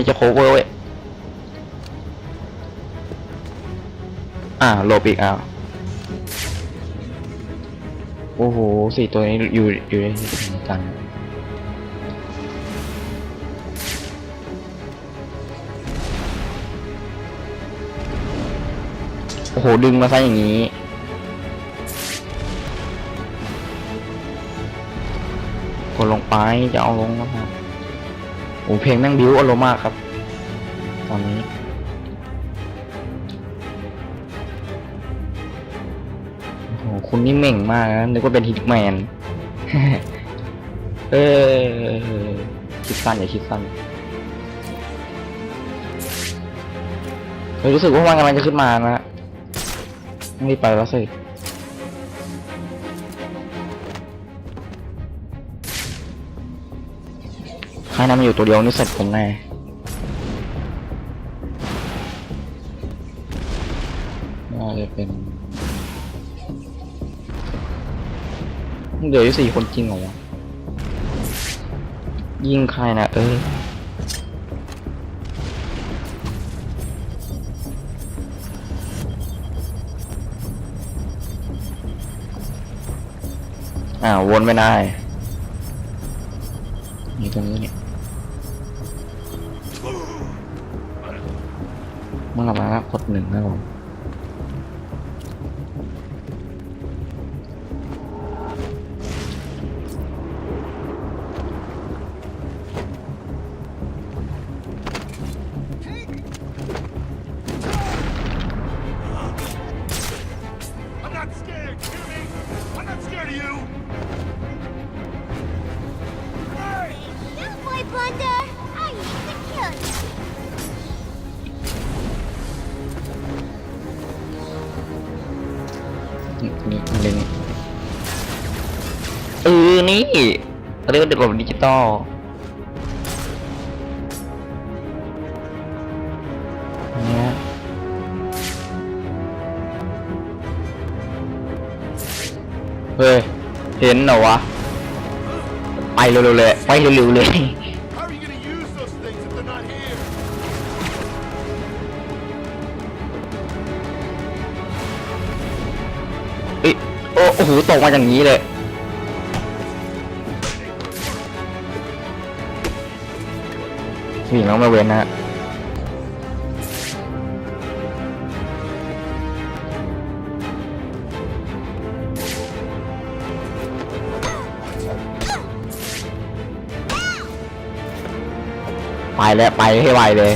มันจะโคเวอร์เว้ยอ่าหลบอีกอะโอ้โหสี่ตัวนี้อยู่อยู่ในสถานการณ์โอ้โห ดึงมาซะอย่างนี้กดลงไปจะเอาลงนะครับ โอ้เพลงแม่งบิ้วอารมณ์มากครับ ตอนนี้ โอ้โหคุณนี่เม่งมากนะนึกว่าเป็นฮิตแมน เออคิดสั้นอย่าคิดสั้นรู้สึกว่ามันกำลังจะขึ้นมานะต้องรีบไปแล้วสิ ใครนำอยู่ตัวเดียวนี่เสร็จผมแน่น่าจะเป็นเดี๋ยวอยู่สี่คนจริงเหรอวะยิงใครนะเอออ่าววนไม่ได้นี่ตรงนี้เนี่ย มื่อเรามาแล้วกดหนึ่งนะผม เขาเรียกว่าเด็กระบบดิจิตอลเนี่ยเฮ้ย เห็นเหรอวะ ไปเร็วๆเลย ไปเร็วๆเลย How are you gonna use those things if they're not here? เอ้ยโอ้โอ้โห ตกมาอย่างนี้เลย วิ่งแล้องมาเว้นนะฮะไปแล้วไปให้ไวเลย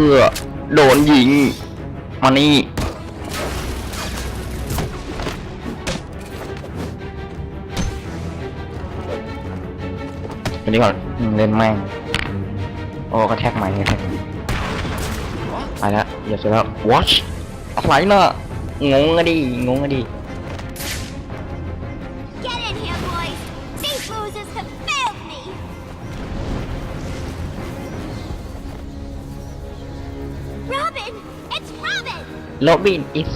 ออโดนยิง มานี่ อันนี้ก่อนอืมเล่นแม่ง โอ้กระแท็กใหม่กระแทกไปแล้วอย่าเสร็จแล้ว watch อะไรน่ะงงอะดิ งงอะดิ โรบินอิส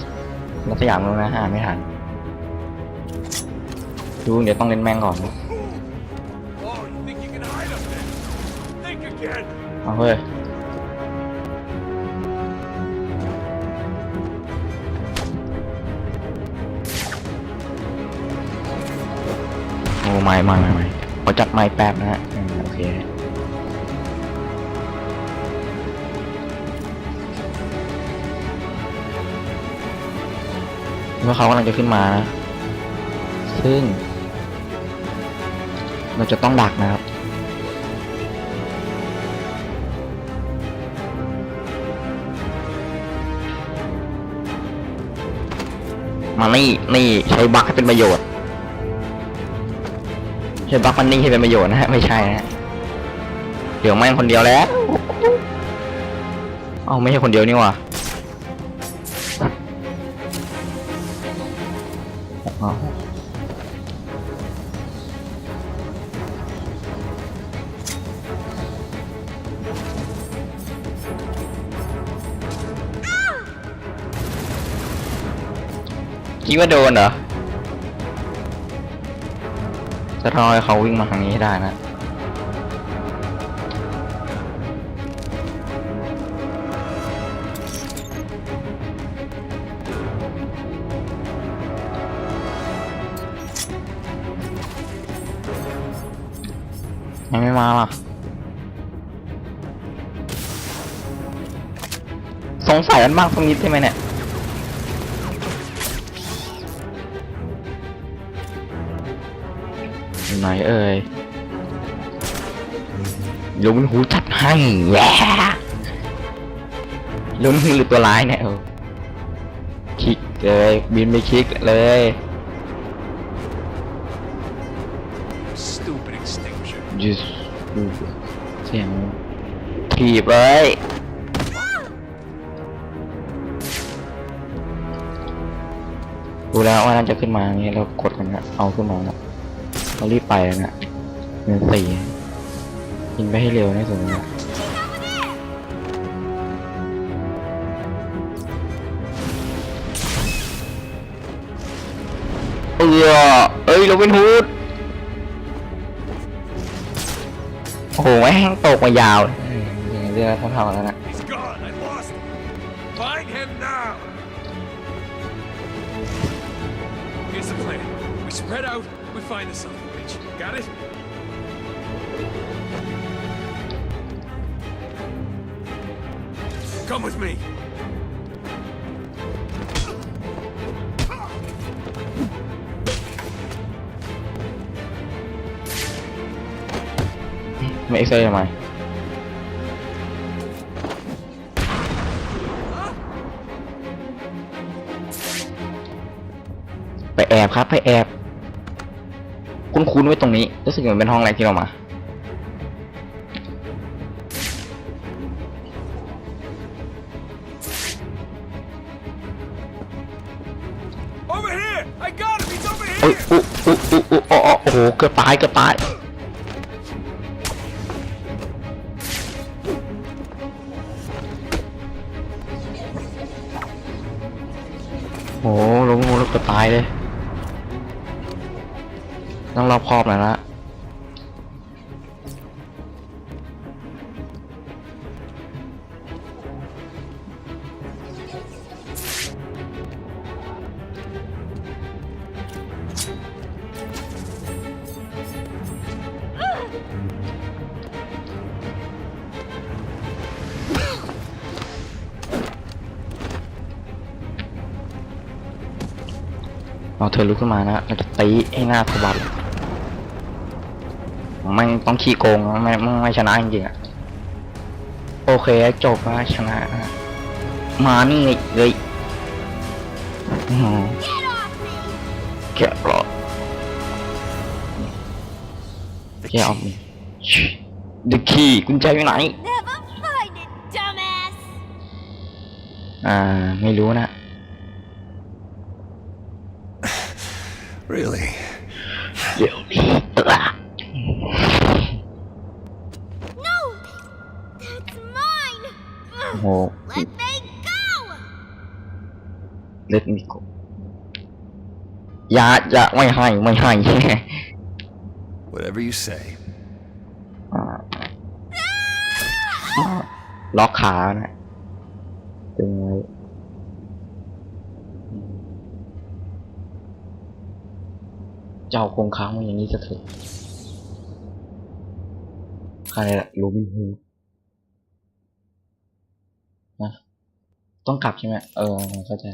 เราสยามรู้นะหาไม่ทันดูเดี๋ยวต้องเล่นแม่งก่อนเอาเฮ้ยโอ้ไม่ไม่ไม่ไม่ขอจัดไม้แป๊บนะฮะโอเค ว่าเขากำลังจะขึ้นมานะซึ่ง เราจะต้องดักนะครับมานี่นี่ใช้บัคให้เป็นประโยชน์ใช้บัคมันนี่ให้เป็นประโยชน์นะฮะไม่ใช่นะฮะเดี๋ยวแม่งคนเดียวแล้ว เอาไม่ใช่คนเดียวนี่หว่า คิดว่าโดนเหรอ จะรอให้เขาวิ่งมาทางนี้ให้ได้นะ ยังไม่มาล่ะสงสัยกันบ้างสักนิดใช่ไหมเนี่ย ไหนเอ่ยลุงหูจัดให้แย่ลุงหูหรือตัวร้ายเนี่ยเออคลิกเลยบินไปคลิกเลย Stupid extinction. ยูสเสียงถีบเลยดูแล้วว่าน่าจะขึ้นมาอย่างนี้เรากดกันนะเอาขึ้นมาแล้ว เรารีบไปแล้วนะเงินสี่ยิงไปให้เร็วนะสุดนะเออเอ้ยโรบินฮูดโอ้โหแม่งตกมายาวเลยอย่างเรื่องเท่าๆแล้วนะ Got it? Come with me. ไม่เอ็กซ์เรย์ ครับไปแอบคุ้นๆไว้ตรงนี้ รู้สึกเหมือนเป็นห้องแรกที่เรามา Over here. I got him. He's over โอ้ย here. อุ๊อุ๊อุ๊อุ๊อ๋ออ๋อโอ้โหเกือบตายเกือบตายโอ้โหลงงูแล้วเกือบตายเลย ต้องรอบคอบหน่อยละเอาเธอลุกขึ้นมานะเราจะตีให้หน้าสะบัด แม่งต้องขี้โกงนะไม่ไม่ไม่ชนะจริงๆอะโอเคจบนะชนะนะมานี่เลยอื้อหือ Get off me! แกะหรอแกะออกนี่ดึกขี้กุญแจอยู่ไหน Never find it, dumbass! อ่าไม่รู้นะ Really? เห Let me go! เล็ดมิโกอย่าอย่าไม่ให้ไม่ให้ Whatever you say. อ่าล็อกขานะตึงไว้เจ้าคงค้างไว้อย่างนี้จะถึงใครละรูบินฮูด นะต้องกลับใช่ไหมเออเข้าใจ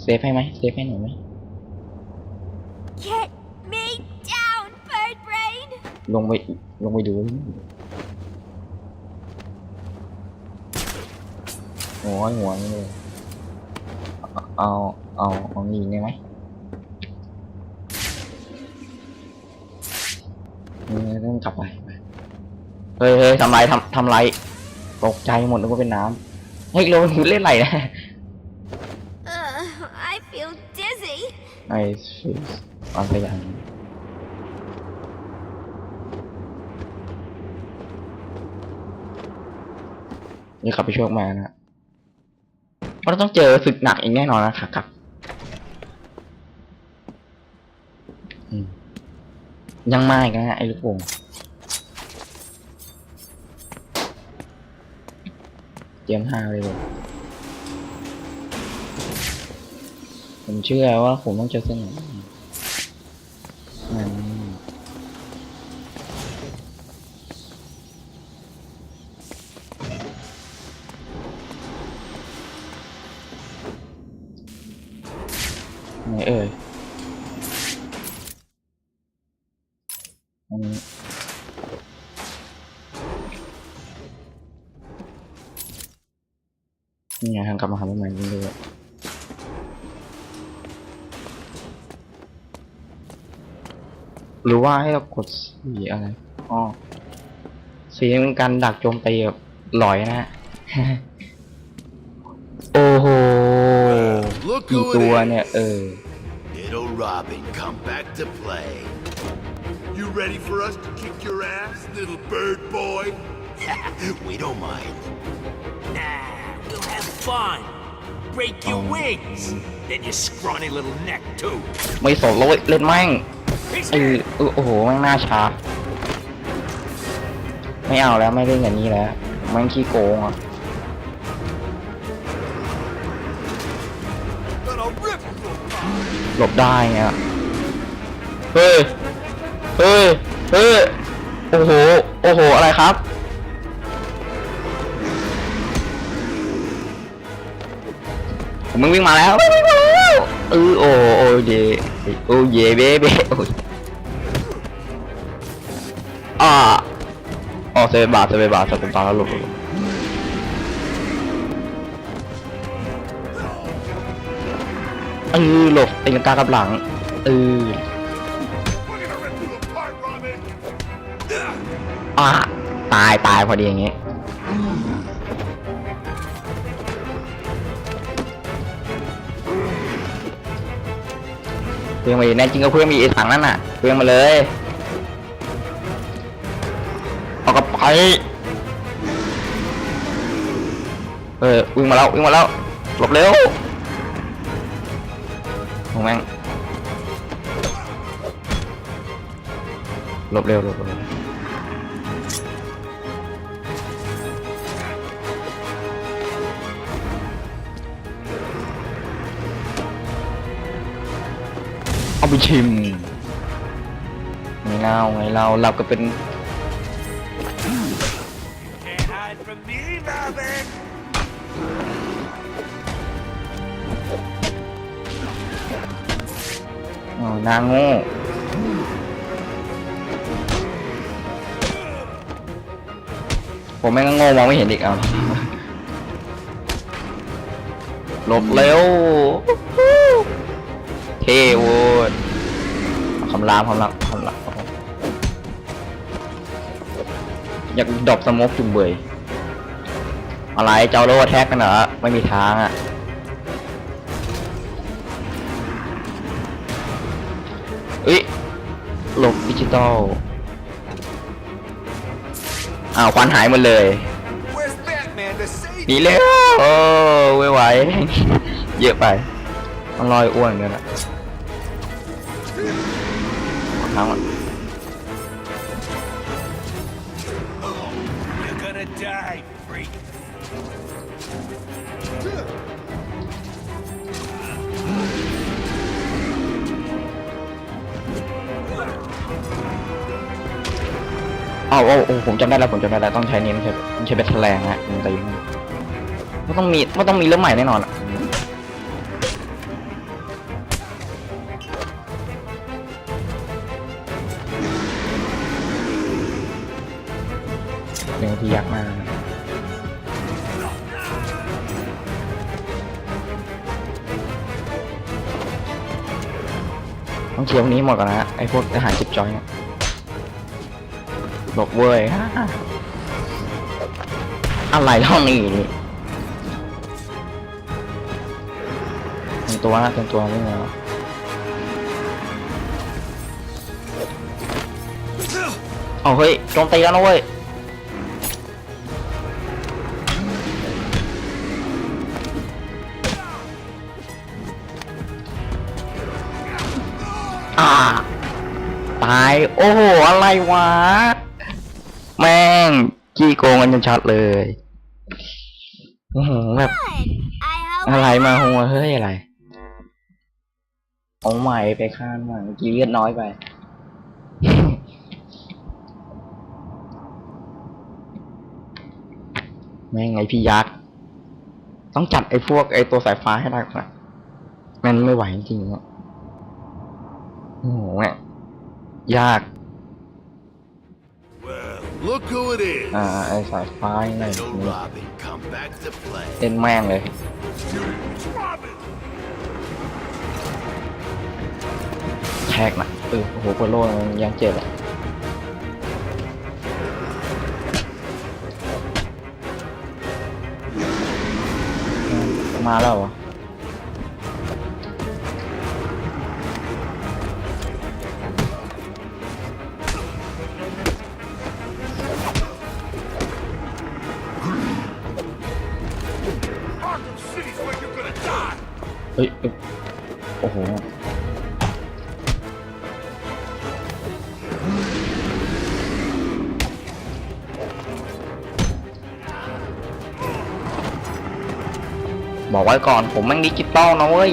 เซฟให้ไหมเซฟให้หน่อยไหม Get me down ลงไปลงไปดูโอ้ยหัวนี่เลยเอาเอาเอานี่ได้ไหมเออต้องกลับไปไปเฮ้ยเฮ้ยทำไรทำทำไร ตกใจหมดนึกว่าเป็นน้ำเฮ้ยเราเล่นอะไรนะ Uh, I feel dizzy. ไอ้ฟิสอันไปอย่างนี่ขับไปช่วยมานะเพราะเราต้องเจอศึกหนักอีกแน่นอนนะครับครับอืมยังมาอีกนะไอ้ลูกโป่ง เตรียมห้าเลยเลยผมเชื่อว่าผมต้องเจอเส้นไหนอื ว่าให้เรากดสีอะไรอ๋อสีเป็นการดักโจมตีแบบหลอยนะฮะโอ้โห Look กี่ who ตัว it เนี่ย is. เออ Little Robin, come back to play. You ready for us to kick your ass, little bird boy? we don't mind. Nah, we'll have fun. Break your Oh. wings. And your scrawny little neck, too. ไม่สนเลยเล่นแม่ง He's เออโอ้โหแม่งหน้าช้าไม่เอาแล้วไม่เล่นอย่างนี้แล้วแม่งขี้โกงอะหลบได้เงี้ยเฮ้ยเฮ้ยเฮ้ยโอ้โหโอ้โหอะไรครับผมมึงวิ่งมาแล้ว เออโอ้โอเยโอ้เยเบเบโอ้ยอ่าอ๋อเซเว่นบาทเซเว่นบาทสกุลตาแล้วหลบหลบหลบเออหลบตีลังกากับหลังเอออะตายตายพอดีอย่างงี้ เพื่อนมาอีกแน่จริงก็เพื่อนมีไอ้สังนั่นน่ะเพื่อนมาเลยเอากระไปเออวิ่งมาแล้ววิ่งมาแล้วหลบเร็วโอ้แม่งหลบเร็วหลบเร็ว ไปชิมไงเล่าไงเราเราก็เป็น Can't hide from me, Robin. อ๋อนางโง่ผมแม่งก็โง่มองไม่เห็นอีกเอา หลบเร็ว เท่โว้ย คำรามคำรามคำรามอยากดรอปสโมกจุ่มเบยอะไรเจ้าโลแท็กกันเหรอไม่มีทางอะเอ้ยหลบดิจิตอลอ้าวควันหายหมดเลยหนีเร็วโอ้ไม่ไหว เยอะไปต้องลอยอ้วนกันอะ ทั้ง You're gonna die, freak. เอาเอาเอาผมจำได้แล้วผมจำได้แล้วต้องใช้นี้ไม่ใช่ไม่ใช่เป็นแฉลงฮะมันตีมันต้องมีมันต้องมีเรื่องใหม่แน่นอนอะ สียงพี่ยักษ์มากต้องเคลียร์พวกนี้หมดก่อนนะไอพวกทหารจิบจอยเนี่ยบอกเว้ยอะไรเท่านี้นี่เต็มตัวนะเต็มตัวไม่เหงาเอาเฮ้ยโจมตีแล้วนะเว้ย ตาย โอ้โห อะไรวะ แม่งจี้โกงกันจนชัดเลยโอ้โหแบบอะไรมาหัวเฮ้ยอะไรเอาใหม่ไปข้ามใหม่เมื่อกี้เลือดน้อยไปแม่งไงพี่ยักษ์ต้องจัดไอ้พวกไอ้ตัวสายฟ้าให้ได้ก่อนมันไม่ไหวจริงๆอะโอ้โหแม่ง ยาก Well, look who it is. อ่าไอ้สายฟ้านี่ Little Robin, come back to play. เล่นแม่งเลย It's Robin! แทกนะเออโอ้โหโปโลมันยังเจ็บเลยมาแล้วเหรอ เฮ้ย โอ้โห บอกไว้ก่อนผมแม่งดิจิตอลนะเว้ย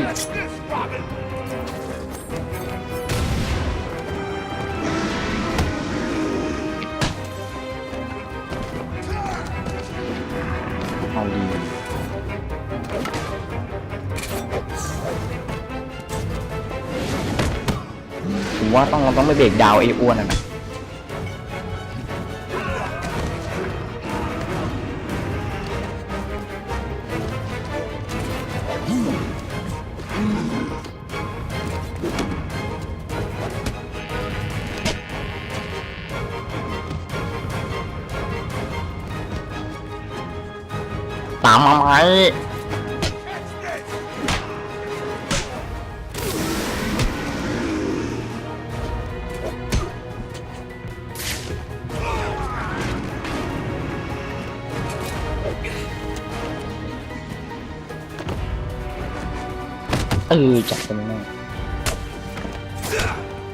ว่าต้องเราต้องไปเบรกดาวไอ้อ้วนอะนะตามมาไหม เออจับกันแม่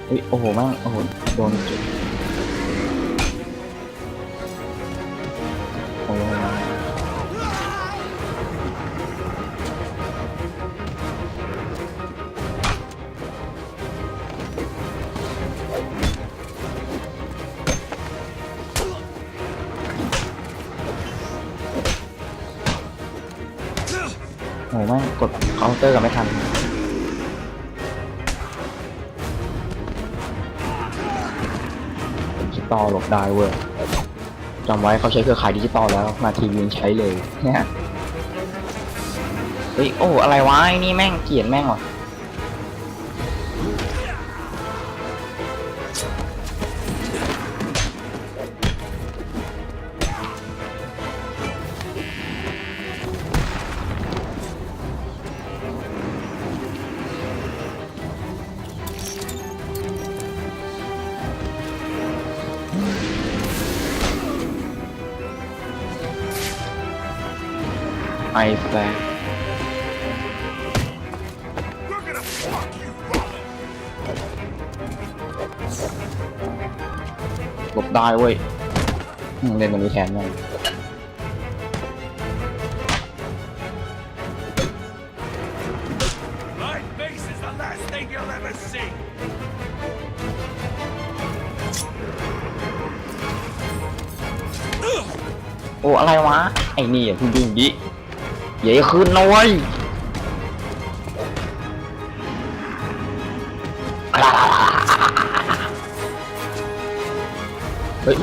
เฮ้ยโอ้โหแม่งโอ้โหโดนจุดโอ้โหโอ้โหแม่งกดเคาน์เตอร์กันไม่ทัน ตอลหลบได้เว้ยจำไว้เขาใช้เครือข่ายดิจิตอลแล้ว มาทีวียังใช้เลยเนี่ยเฮ้ยโอ้อะไรวะไอ้นี่แม่งเกลียดแม่งว่ะ ไอแฟร์ We're gonna fuck you, Robin! หลบได้เว้ยอืมเล่นมันนี้แทนแม่ง My face is the last thing you'll ever see! โอ้ อะไรวะ ไอ้นี่อะคุณดึงดิ เย่คืนน้อยเฮ้ย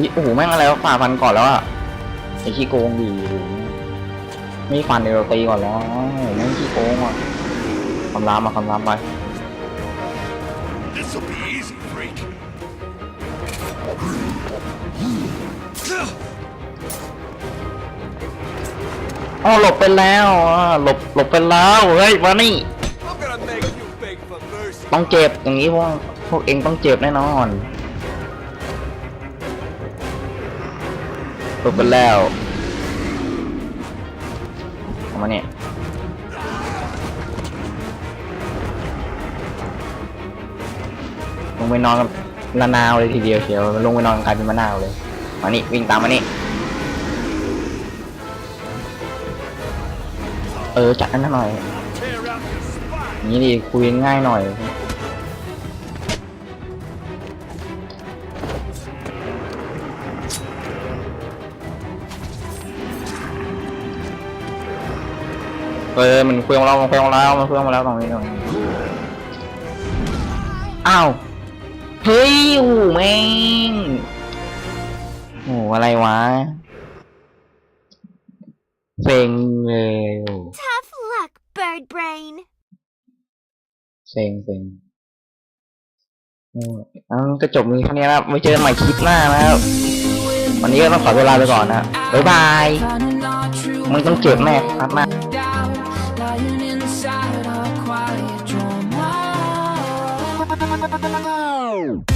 นี่โอ้โหแม่งอะไรวะฝ่าฟันก่อนแล้วอะไอ้ขี้โกงดี ไม่ฟันเดี๋ยวเราตีก่อนแล้วโอ้โหแม่ขี้โกงอะคำรามมาคำรามไปอ๋อหลบไปแล้วหลบหลบไปแล้วเฮ้ยมานี่ต้องเจ็บอย่างนี้พวกพวกเองต้องเจ็บแน่นอนหลบไปแล้ว เอามาเนี่ยลงไปนอนกับมะนาวเลยทีเดียวเชียวลงไปนอนกลายเป็นมะนาวเลยมานี่วิ่งตามมานี่เออจัดอันนั้นหน่อย นี้ดีคุยง่ายหน่อย เออมันเคลื่องเรามันเคลื่องเรามันเคลื่องมาแล้วตรงนี้ตรงนี้อ้าวเฮ้ยโอ้โหแม่งโอ้โหอะไรวะเซ็งเลยโอ้ Tough luck, bird brain. เซ็งเซ็งอืมอันก็จบมีแค่นี้แล้วไว้เจอกันใหม่คลิปหน้านะครับวันนี้ก็ต้องขอเวลาไปก่อนนะบ๊ายบายมึงต้องเจ็บแน่ครับมา Boom.